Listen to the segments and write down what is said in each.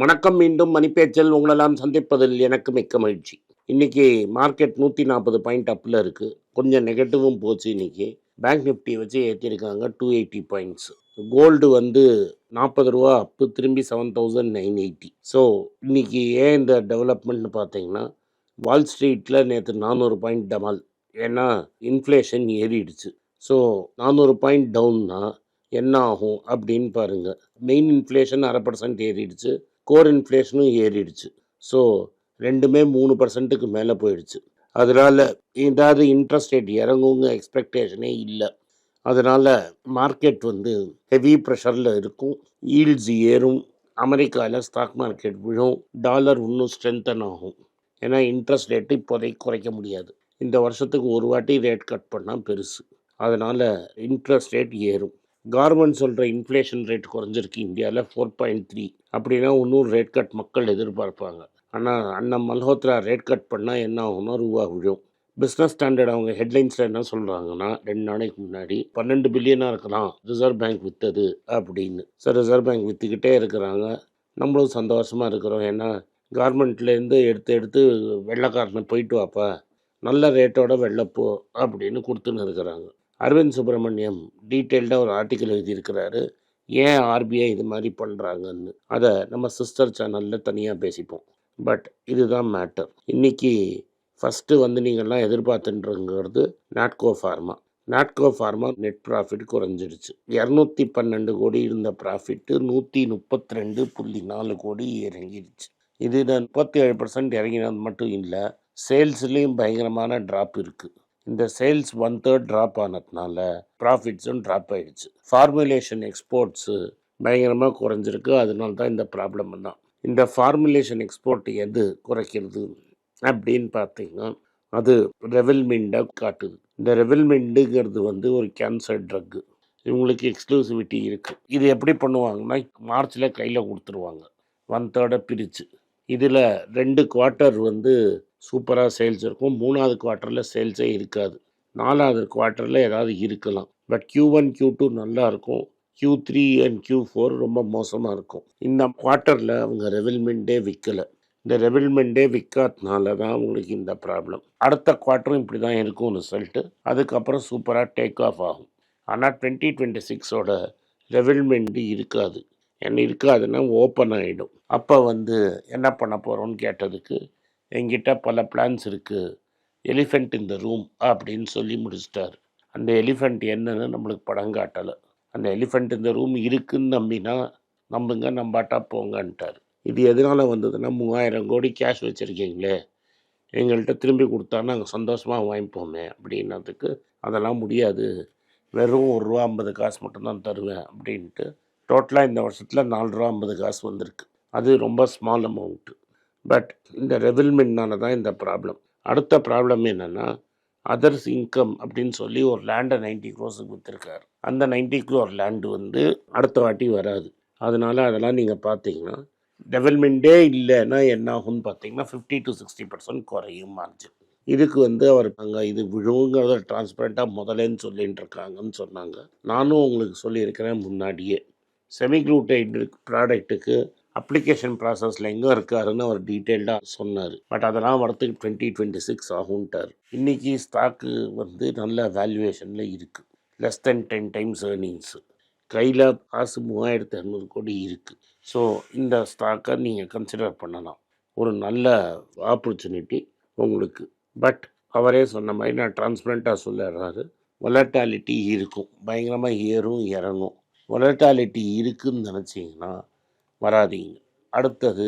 வணக்கம் மீண்டும் மணிப்பேச்சல். உங்களெல்லாம் சந்திப்பதில் எனக்கு மிக்க மகிழ்ச்சி. இன்னைக்கு மார்க்கெட் நூற்றி நாற்பது பாயிண்ட் அப்பில் இருக்குது கொஞ்சம் நெகட்டிவும் போச்சு இன்னைக்கு. பேங்க் நிஃப்டி வச்சு ஏற்றிருக்காங்க டூ எயிட்டி பாயிண்ட்ஸ் கோல்டு வந்து நாற்பது ரூபா அப்பு திரும்பி seven thousand nine eighty so இன்னைக்கு ஏன் இந்த டெவலப்மெண்ட்னு பார்த்தீங்கன்னா வால் ஸ்ட்ரீட்டில் நேற்று நானூறு பாயிண்ட் டமால் ஏன்னா இன்ஃப்ளேஷன் ஏறிடுச்சு. ஸோ நானூறு பாயிண்ட் டவுன்னா என்ன ஆகும் அப்படின்னு பாருங்கள் மெயின் இன்ஃப்ளேஷன் அரை பர்சன்ட் ஏறிடுச்சு. கோர் இன்ஃப்ளேஷனும் ஏறிடுச்சு. ஸோ ரெண்டுமே மூணு பர்சன்ட்டுக்கு மேலே போயிடுச்சு. அதனால் ஏதாவது இன்ட்ரெஸ்ட் ரேட் இறங்குங்க எக்ஸ்பெக்டேஷனே இல்லை. அதனால் மார்க்கெட் வந்து ஹெவி ப்ரெஷரில் இருக்கும். ஈல்ட்ஸ் ஏறும். அமெரிக்காவில் ஸ்டாக் மார்க்கெட் விழும். டாலர் இன்னும் ஸ்ட்ரென்தன் ஆகும். ஏன்னா இன்ட்ரெஸ்ட் ரேட்டு இப்போதைக்கு குறைக்க முடியாது. இந்த வருஷத்துக்கு ஒரு வாட்டி ரேட் கட் பண்ணால் பெருசு. அதனால் இன்ட்ரெஸ்ட் ரேட் ஏறும். கார்மெண்ட் சொல்கிற இன்ஃப்ளேஷன் ரேட் குறைஞ்சிருக்கு இந்தியாவில் ஃபோர் பாயிண்ட் த்ரீ அப்படின்னா இன்னும் ரேட் கட் மக்கள் எதிர்பார்ப்பாங்க. ஆனால் அண்ணன் மல்ஹோத்ரா ரேட் கட் பண்ணால் என்ன ஆகும்னா ரூபா விழும் பிஸ்னஸ் ஸ்டாண்டர்ட் அவங்க ஹெட்லைன்ஸில் என்ன சொல்கிறாங்கன்னா ரெண்டு நாளைக்கு முன்னாடி பன்னெண்டு பில்லியனாக இருக்கலாம் ரிசர்வ் பேங்க் விற்றது அப்படின்னு. சார் ரிசர்வ் பேங்க் விற்றுக்கிட்டே இருக்கிறாங்க. நம்மளும் சந்தோஷமாக இருக்கிறோம். ஏன்னா கார்மெண்ட்லேருந்து எடுத்து எடுத்து வெள்ளைக்காரனை போயிட்டு வாப்பா நல்ல ரேட்டோட வெள்ளப்போ அப்படின்னு கொடுத்துன்னு இருக்கிறாங்க. அரவிந்த் சுப்பிரமணியம் டீட்டெயில்டாக ஒரு ஆர்டிக்கல் எழுதியிருக்கிறாரு. ஏன் ஆர்பிஐ இது மாதிரி பண்ணுறாங்கன்னு அதை நம்ம சிஸ்டர் சேனலில் தனியாக பேசிப்போம். பட் இதுதான் மேட்டர். இன்னைக்கு ஃபஸ்ட்டு வந்து நீங்கள்லாம் எதிர்பார்த்துன்றங்கிறது Natco pharma. Natco pharma net profit குறைஞ்சிடுச்சு. இரநூத்தி பன்னெண்டு கோடி இருந்த ப்ராஃபிட்டு நூற்றி முப்பத்தி ரெண்டு புள்ளி நாலு கோடி இறங்கிடுச்சு. இது முப்பத்தி ஏழு பர்சன்ட் இறங்கினது மட்டும் இல்லை சேல்ஸ்லேயும் பயங்கரமான ட்ராப் இருக்குது இந்த சேல்ஸ் ஒன் தேர்ட் ட்ராப் ஆனதுனால ப்ராஃபிட்ஸும் ட்ராப் ஆயிடுச்சு. ஃபார்முலேஷன் எக்ஸ்போர்ட்ஸு பயங்கரமாக குறைஞ்சிருக்கு. அதனால தான் இந்த ப்ராப்ளம் தான் இந்த ஃபார்முலேஷன் எக்ஸ்போர்ட் எது குறைக்கிறது அப்படின்னு பார்த்தீங்கன்னா அது ரெவல்மெண்டை காட்டுது. இந்த ரெவல்மெண்டுங்கிறது வந்து ஒரு கேன்சர் ட்ரக்கு இவங்களுக்கு எக்ஸ்க்ளூசிவிட்டி இருக்குது இது எப்படி பண்ணுவாங்கன்னா மார்ச்சில் கையில் கொடுத்துருவாங்க. ஒன் தேர்டை பிரித்து இதில் ரெண்டு குவார்ட்டர் வந்து சூப்பராக சேல்ஸ் இருக்கும். மூணாவது குவார்ட்டரில் சேல்ஸே இருக்காது. நாலாவது குவார்ட்டரில் ஏதாவது இருக்கலாம். But Q one Q two நல்லா இருக்கும். Q3 three and Q four ரொம்ப மோசமாக இருக்கும். இந்த குவார்ட்டரில் அவங்க ரெவல்மெண்ட்டே விற்கலை இந்த ரெவல்மெண்ட்டே விற்காதனால தான் உங்களுக்கு இந்த ப்ராப்ளம். அடுத்த குவார்ட்டரும் இப்படி தான் இருக்கும் ரிசல்ட்டு அதுக்கப்புறம் சூப்பராக டேக் ஆஃப் ஆகும். ஆனால் டுவெண்ட்டி டுவெண்ட்டி சிக்ஸோட ரெவல்மெண்ட்டு இருக்காது. என்ன இருக்காதுன்னா ஓப்பன் ஆகிடும் அப்போ வந்து என்ன பண்ண போகிறோன்னு கேட்டதுக்கு என்கிட்ட பல பிளான்ஸ் இருக்குது எலிஃபெண்ட் இந்த ரூம் அப்படின்னு சொல்லி முடிச்சிட்டார். அந்த எலிஃபெண்ட் என்னன்னு நம்மளுக்கு படம் காட்டலை. அந்த எலிஃபெண்ட் இந்த ரூம் இருக்குன்னு நம்பினா நம்புங்க நம்பாட்டா போங்கன்ட்டார். இது எதனால் வந்ததுன்னா மூவாயிரம் கோடி கேஷ் வச்சுருக்கீங்களே. எங்கள்கிட்ட திரும்பி கொடுத்தா நாங்கள் சந்தோஷமாக வாங்கிப்போமே அப்படின்னதுக்கு அதெல்லாம் முடியாது. வெறும் ஒரு ரூபா ஐம்பது காசு மட்டும்தான் தருவேன் அப்படின்ட்டு டோட்டலாக இந்த வருஷத்தில் நாலு ரூபா ஐம்பது காசு வந்திருக்கு. அது ரொம்ப ஸ்மால் அமௌண்ட்டு பட் இந்த ரெவில்மெண்ட்னால தான் இந்த ப்ராப்ளம் அடுத்த ப்ராப்ளம் என்னென்னா அதர்ஸ் இன்கம் அப்படின்னு சொல்லி ஒரு லேண்டை நைன்டி க்ரோஸுக்கு விற்றுருக்கார் அந்த நைன்டி க்ரோர் லேண்டு வந்து அடுத்த வாட்டி வராது. அதனால் அதெல்லாம் நீங்கள் பார்த்தீங்கன்னா டெவலப்மெண்ட்டே இல்லைன்னா என்ன ஆகும்னு பார்த்தீங்கன்னா ஃபிஃப்டி டு சிக்ஸ்டி பர்சன்ட் குறையும் மார்ஜின் இதுக்கு வந்து அவர் அங்கே இது விழுங்கிறத டிரான்ஸ்பரண்ட்டாக முதலேன்னு சொல்லிட்டு இருக்காங்கன்னு சொன்னாங்க. நானும் உங்களுக்கு சொல்லியிருக்கிறேன் முன்னாடியே. செமிக்ளூட்டைட் ப்ராடக்ட்டுக்கு அப்ளிகேஷன் ப்ராசஸில் எங்கே இருக்காருன்னு அவர் டீட்டெயில்டாக சொன்னார். பட் அதெல்லாம் வரத்துக்கு டுவெண்ட்டி டுவெண்ட்டி சிக்ஸ் ஆகும்ட்டார். இன்றைக்கி ஸ்டாக்கு வந்து நல்ல வேல்யூவேஷனில் இருக்குது less than ten times earnings கையில் காசு மூவாயிரத்து இரநூறு கோடி இருக்குது ஸோ இந்த ஸ்டாக்கை நீங்கள் கன்சிடர் பண்ணலாம். ஒரு நல்ல ஆப்பர்ச்சுனிட்டி உங்களுக்கு. பட் அவரே சொன்ன மாதிரி நான் டிரான்ஸ்பரண்ட்டாக சொல்லிடுறாரு. வொலட்டாலிட்டி இருக்கும். பயங்கரமாக ஏறும் இறங்கும். வொலட்டாலிட்டி இருக்குதுன்னு நினச்சிங்கன்னா வராதீங்க. அடுத்தது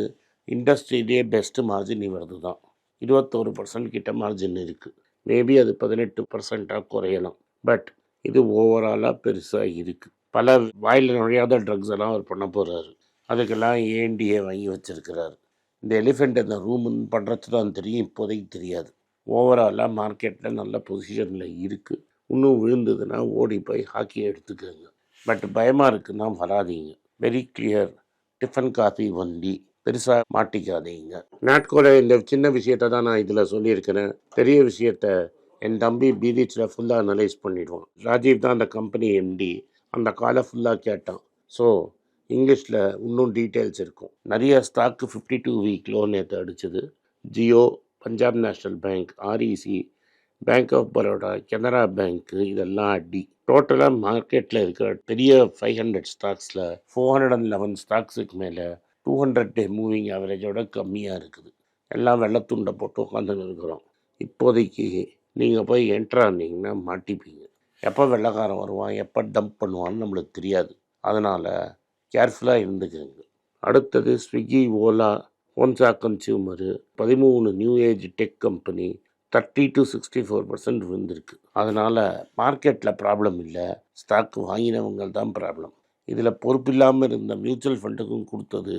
இண்டஸ்ட்ரியிலே பெஸ்ட்டு மார்ஜின் இவரது தான் இருபத்தோரு பர்சன்ட் கிட்ட மார்ஜின் இருக்குது மேபி அது பதினெட்டு பர்சண்ட்டாக குறையலாம். பட் இது ஓவராலாக பெருசாக இருக்குது பல வாயில் நுழையாத ட்ரக்ஸ் எல்லாம் அவர் பண்ண போகிறாரு அதுக்கெல்லாம் ஏஎன்டிஏ வாங்கி வச்சிருக்கிறாரு. இந்த எலிஃபெண்ட் இந்த ரூம்னு பண்ணுறது தான் தெரியும். இப்போதைக்கு தெரியாது. ஓவராலாக மார்க்கெட்டில் நல்ல பொசிஷனில் இருக்குது இன்னும் விழுந்ததுன்னா ஓடி போய் ஹாக்கியை எடுத்துக்கோங்க. பட் பயமாக இருக்குன்னா வராதீங்க. Very clear tiffin coffee only பெருசாக மாட்டிக்காதீங்க. நாட்கோல இந்த சின்ன விஷயத்தை தான் நான் இதில் சொல்லியிருக்கிறேன். பெரிய விஷயத்த என் தம்பி பீதிச்சில் ஃபுல்லாக அனலைஸ் பண்ணிடுவான். ராஜீவ் தான் அந்த கம்பெனி எம்டி அந்த காலை ஃபுல்லாக கேட்டான். ஸோ இங்கிலீஷில் இன்னும் டீட்டெயில்ஸ் இருக்கும். நிறைய stock fifty two week low நேற்று அடிச்சது Jio Punjab national bank REC bank of Baroda Canara bank இதெல்லாம் அடி. டோட்டலாக மார்க்கெட்டில் இருக்கிற பெரிய ஃபைவ் ஹண்ட்ரட் ஸ்டாக்ஸில் ஃபோர் ஹண்ட்ரட் அண்ட் லெவன் ஸ்டாக்ஸுக்கு மேலே டூ ஹண்ட்ரட் டே மூவிங் ஆவரேஜோட கம்மியாக இருக்குது. எல்லாம் வெள்ளத்துண்டை போட்டு உட்காந்துன்னு இருக்கிறோம். இப்போதைக்கு நீங்கள் போய் என்ட்ரு ஆனீங்கன்னா மாட்டிப்பீங்க. எப்போ வெள்ளைக்காரன் வருவான் எப்போ டம்ப் பண்ணுவான்னு நம்மளுக்கு தெரியாது. அதனால் கேர்ஃபுல்லாக இருந்துக்கங்க. அடுத்தது ஸ்விக்கி ஓலா ஹோன்சா கன்சியூமரு பதிமூணு new age tech company thirty to sixty four percent விழுந்திருக்கு. அதனால் மார்க்கெட்டில் ப்ராப்ளம் இல்லை. ஸ்டாக் வாங்கினவங்க தான் ப்ராப்ளம் இதில் பொறுப்பில்லாமல் இருந்த மியூச்சுவல் ஃபண்டுக்கும் கொடுத்தது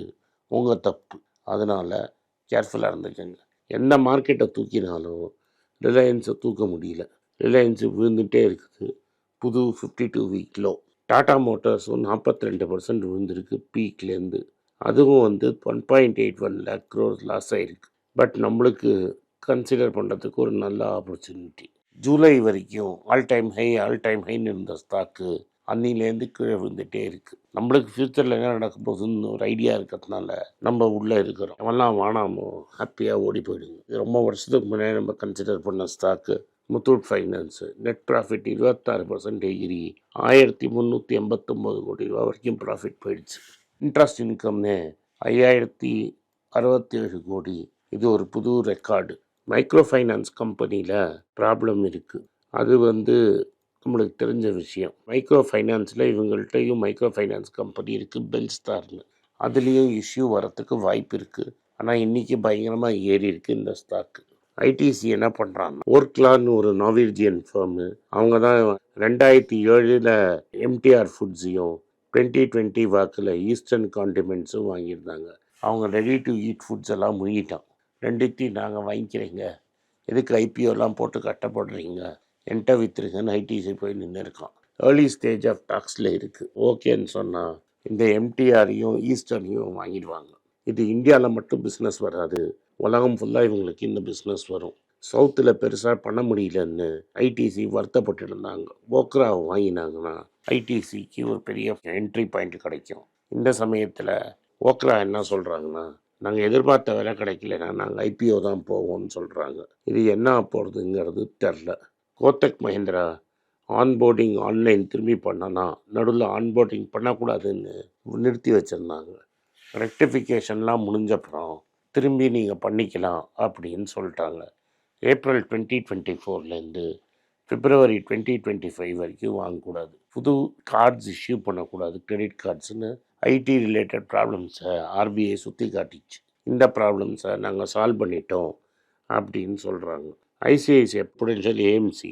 உங்கள் தப்பு. அதனால் கேர்ஃபுல்லாக இருந்துக்கங்க. எந்த மார்க்கெட்டை தூக்கினாலும் ரிலையன்ஸை தூக்க முடியல. ரிலையன்ஸு விழுந்துகிட்டே இருக்குது. புது fifty two week low Tata மோட்டார்ஸும் நாற்பத்தி ரெண்டு பர்சன்ட் விழுந்திருக்கு பீக்லேருந்து அதுவும் வந்து one point eight one lakh crore loss ஆகிருக்கு பட் நம்மளுக்கு கன்சிடர் பண்ணுறதுக்கு ஒரு நல்ல ஆப்பர்ச்சுனிட்டி ஜூலை வரைக்கும் all time high all time ஹைன்னு இருந்த ஸ்டாக்கு அன்னிலேருந்து கீழே விழுந்துகிட்டே இருக்குது நம்மளுக்கு ஃப்யூச்சரில் என்ன நடக்க போகுதுன்னு ஒரு ஐடியா இருக்கிறதுனால நம்ம உள்ளே இருக்கிறோம். அவெல்லாம் வானாமோ ஹாப்பியாக ஓடி போயிடுங்க. இது ரொம்ப வருஷத்துக்கு முன்னாடி நம்ம கன்சிடர் பண்ண stock Muthoot finance net profit இருபத்தாறு பர்சன்ட் டிகிரி ஆயிரத்தி முந்நூற்றி எண்பத்தொம்போது கோடி ரூபா வரைக்கும் ப்ராஃபிட் போயிடுச்சு. இன்ட்ரெஸ்ட் இன்கம்னு ஐயாயிரத்தி அறுபத்தேழு கோடி. இது ஒரு புது ரெக்கார்டு மைக்ரோ ஃபைனான்ஸ் கம்பெனியில் ப்ராப்ளம் இருக்குது அது வந்து நம்மளுக்கு தெரிஞ்ச விஷயம். மைக்ரோ ஃபைனான்ஸில் இவங்கள்ட்டையும் மைக்ரோ ஃபைனான்ஸ் கம்பெனி இருக்குது பெல்ஸ்டார்னு. அதுலேயும் இஷ்யூ வரத்துக்கு வாய்ப்பு இருக்குது ஆனால் இன்றைக்கி பயங்கரமாக ஏறி இருக்குது இந்த ஸ்டாக்கு ஐடிசி என்ன பண்ணுறாங்க ஓர்க்லான்னு ஒரு நாவிர்ஜியன் ஃபேர்மு அவங்க தான் ரெண்டாயிரத்தி ஏழில் எம்டிஆர் ஃபுட்ஸையும் டுவெண்ட்டி டுவெண்ட்டி வாக்கில் ஈஸ்டர்ன் காண்டிமெண்ட்ஸும் வாங்கியிருந்தாங்க. அவங்க ரெடி டு ஈட் ஃபுட்ஸ் எல்லாம் முயிட்டான் ரெண்டுத்தையும் நாங்கள் வாங்கிக்கிறீங்க. எதுக்கு ஐபிஓலாம் போட்டு கட்டப்படுறீங்க? என்கிட்ட விற்றுருங்கன்னு ஐடிசி போய் நின்று இருக்கான் ஏர்லி ஸ்டேஜ் ஆஃப் டாக்ஸில் இருக்குது ஓகேன்னு சொன்னால் இந்த எம்டிஆரையும் ஈஸ்டர்னையும் வாங்கிடுவாங்க. இது இந்தியாவில் மட்டும் பிஸ்னஸ் வராது. உலகம் ஃபுல்லாக இவங்களுக்கு இந்த பிஸ்னஸ் வரும். சவுத்தில் பெருசாக பண்ண முடியலன்னு ஐடிசி வருத்தப்பட்டு இருந்தாங்க போக்ரா வாங்கினாங்கன்னா ஐடிசிக்கு ஒரு பெரிய என்ட்ரி பாயிண்ட் கிடைக்கும். இந்த சமயத்தில் ஓக்ரா என்ன சொல்கிறாங்கன்னா நாங்கள் எதிர்பார்த்த விலை கிடைக்கலனா நாங்கள் ஐபிஓ தான் போவோம்னு சொல்கிறாங்க இது என்ன போகிறதுங்கிறது தெரில. கோத்தக் மஹிந்திரா ஆன்போர்டிங் ஆன்லைன் திரும்பி பண்ணனா நடுவில் ஆன்போர்டிங் பண்ணக்கூடாதுன்னு நிறுத்தி வச்சுருந்தாங்க. ரெக்டிஃபிகேஷன்லாம் முடிஞ்சப்புறம் திரும்பி நீங்கள் பண்ணிக்கலாம் அப்படின்னு சொல்லிட்டாங்க. ஏப்ரல் டுவெண்ட்டி டுவெண்ட்டி ஃபோர்லேருந்து பிப்ரவரி டுவெண்ட்டி டுவெண்ட்டி ஃபைவ் வரைக்கும் வாங்கக்கூடாது. புது கார்ட்ஸ் இஷ்யூ பண்ணக்கூடாது கிரெடிட் கார்ட்ஸ்னு ஐடி ரிலேட்டட் ப்ராப்ளம்ஸை ஆர்பிஐ சுற்றி காட்டிச்சு. இந்த ப்ராப்ளம்ஸை நாங்கள் சால்வ் பண்ணிட்டோம் அப்படின்னு சொல்கிறாங்க ஐசிஐசிஐ சொல்லி ஏஎம்சி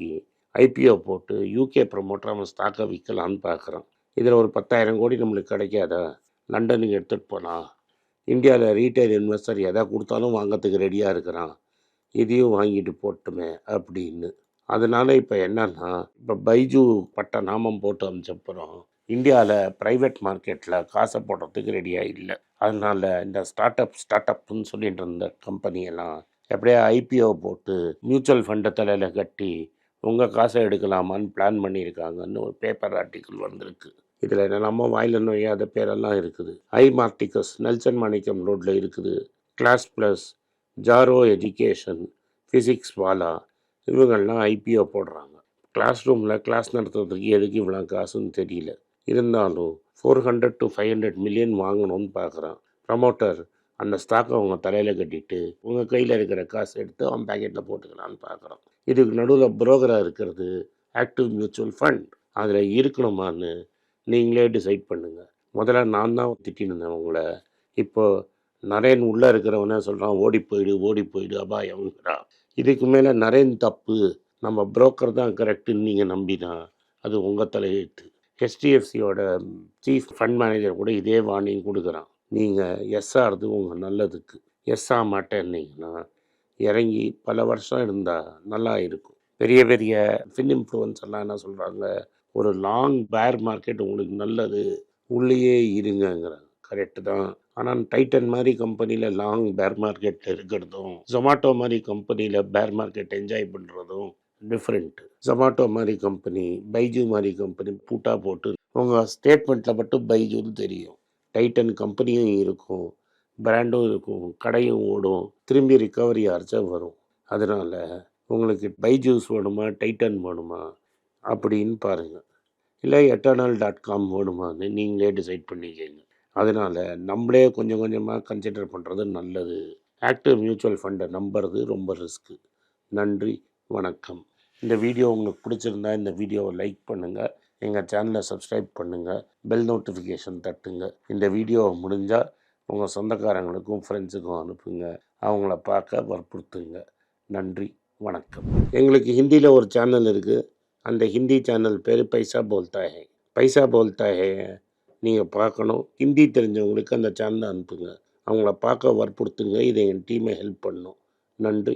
ஐபிஓ போட்டு யூகே ப்ரமோட்டர் அவன் ஸ்டாக்கை விற்கலான்னு பார்க்குறான் இதில் ஒரு பத்தாயிரம் கோடி நம்மளுக்கு கிடைக்காதா? லண்டனுக்கு எடுத்துகிட்டு போகலாம் இந்தியாவில் ரீட்டைல் இன்வெஸ்டர் எதை கொடுத்தாலும் வாங்கிறதுக்கு ரெடியாக இருக்கிறான். இதையும் வாங்கிட்டு போட்டுமே அப்படின்னு. அதனால் இப்போ என்னன்னா இப்போ பைஜு பட்ட நாமம் போட்டு அமைச்சப்புறம் இந்தியாவில் ப்ரைவேட் மார்க்கெட்டில் காசை போடுறதுக்கு ரெடியாக இல்லை. அதனால் இந்த ஸ்டார்ட் அப் ஸ்டார்ட் அப்னு சொல்லிட்டு இருந்த கம்பெனியெல்லாம் எப்படியா ஐபிஓ போட்டு மியூச்சுவல் ஃபண்டை தலையில் கட்டி உங்கள் காசை எடுக்கலாமான்னு பிளான் பண்ணியிருக்காங்கன்னு ஒரு பேப்பர் ஆர்டிக்கிள் வந்திருக்கு. இதில் நம்ம வாயில் நோயாத பேரெல்லாம் இருக்குது. ஐ மார்டிகஸ் நெல்சன் மாணிக்கம் ரோட்டில் இருக்குது. Class plus Jaro education physics Wallah இவங்கள்லாம் ஐபிஓ போடுறாங்க. கிளாஸ் ரூமில் கிளாஸ் நடத்துறதுக்கு எதுக்கு இவ்வளோ காசுன்னு தெரியல. இருந்தாலும் four hundred to five hundred million வாங்கணும்னு பார்க்குறான் ப்ரமோட்டர் அந்த ஸ்டாக்கை அவங்க தலையில் கட்டிட்டு உங்கள் கையில் இருக்கிற காசு எடுத்து அவன் பேக்கெட்டில் போட்டுக்கலான்னு பார்க்குறான் இதுக்கு நடுவில் புரோக்கராக இருக்கிறது ஆக்டிவ் மியூச்சுவல் ஃபண்ட் அதில் இருக்கணுமான்னு நீங்களே டிசைட் பண்ணுங்கள் முதல்ல நான் தான் திட்டிருந்தேன் உங்களை. இப்போது நரேன் உள்ளே இருக்கிறவனே சொல்கிறான் ஓடி போயிடு ஓடி போயிடு அபாயம்ங்கிறான் இதுக்கு மேலே நரேன் தப்பு. நம்ம புரோக்கர் தான் கரெக்டுன்னு நீங்கள் நம்பினா அது உங்கள் தலையெழுத்து. ஹெச்டிஎஃப்சியோட சீஃப் ஃபண்ட் மேனேஜர் கூட இதே வார்னிங் கொடுக்குறான். நீங்கள் எஸ்ஆர்து உங்கள் நல்லதுக்கு. எஸ்ஆ மாட்டேன்னீங்கன்னா இறங்கி பல வருஷம் இருந்தால் நல்லா இருக்கும். பெரிய பெரிய ஃபின் இன்ஃப்ளூயன்ஸ் எல்லாம் என்ன சொல்கிறாங்க ஒரு லாங் பேர் மார்க்கெட் உங்களுக்கு நல்லது உள்ளேயே இருங்கங்கிறாங்க. கரெக்டு தான். ஆனால் டைட்டன் மாதிரி கம்பெனியில் லாங் பேர் மார்க்கெட் இருக்கிறதும் ஜொமாட்டோ மாதிரி கம்பெனியில் பேர் மார்க்கெட் என்ஜாய் பண்ணுறதும் டிஃப்ரெண்ட் ஜொமாட்டோ மாதிரி கம்பெனி பைஜு மாதிரி கம்பெனி பூட்டா போட்டு உங்கள் ஸ்டேட்மெண்ட்டில் மட்டும் பைஜுன்னு தெரியும். டைட்டன் கம்பெனியும் இருக்கும் பிராண்டும் இருக்கும் கடையும் ஓடும் திரும்பி ரிக்கவரி ஆர்ச்சா வரும். அதனால் உங்களுக்கு பைஜூஸ் வேணுமா டைட்டன் வேணுமா அப்படின்னு பாருங்கள் இல்லை எட்டர்னல் டாட் காம் வேணுமான்னு நீங்களே டிசைட் பண்ணிக்கங்க. அதனால் நம்மளே கொஞ்சம் கொஞ்சமாக கன்சிடர் பண்ணுறது நல்லது. ஆக்டிவ் மியூச்சுவல் ஃபண்டை நம்புறது ரொம்ப ரிஸ்க்கு நன்றி வணக்கம். இந்த வீடியோ உங்களுக்கு பிடிச்சிருந்தா இந்த வீடியோவை லைக் பண்ணுங்கள் எங்கள் சேனலை சப்ஸ்கிரைப் பண்ணுங்கள் பெல் நோட்டிஃபிகேஷன் தட்டுங்க. இந்த வீடியோவை முடிஞ்சால் உங்கள் சொந்தக்காரங்களுக்கும் ஃப்ரெண்ட்ஸுக்கும் அனுப்புங்க. அவங்கள பார்க்க வற்புறுத்துங்க. நன்றி. வணக்கம். எங்களுக்கு ஹிந்தியில் ஒரு சேனல் இருக்குது அந்த ஹிந்தி சேனல் பேர் பைசா போல்தா ஹே பைசா போல்தா ஹே நீங்கள் பார்க்கணும். ஹிந்தி தெரிஞ்சவங்களுக்கு அந்த சேனலை அனுப்புங்க. அவங்கள பார்க்க வற்புறுத்துங்க. இதை என் டீமை ஹெல்ப் பண்ணும். நன்றி.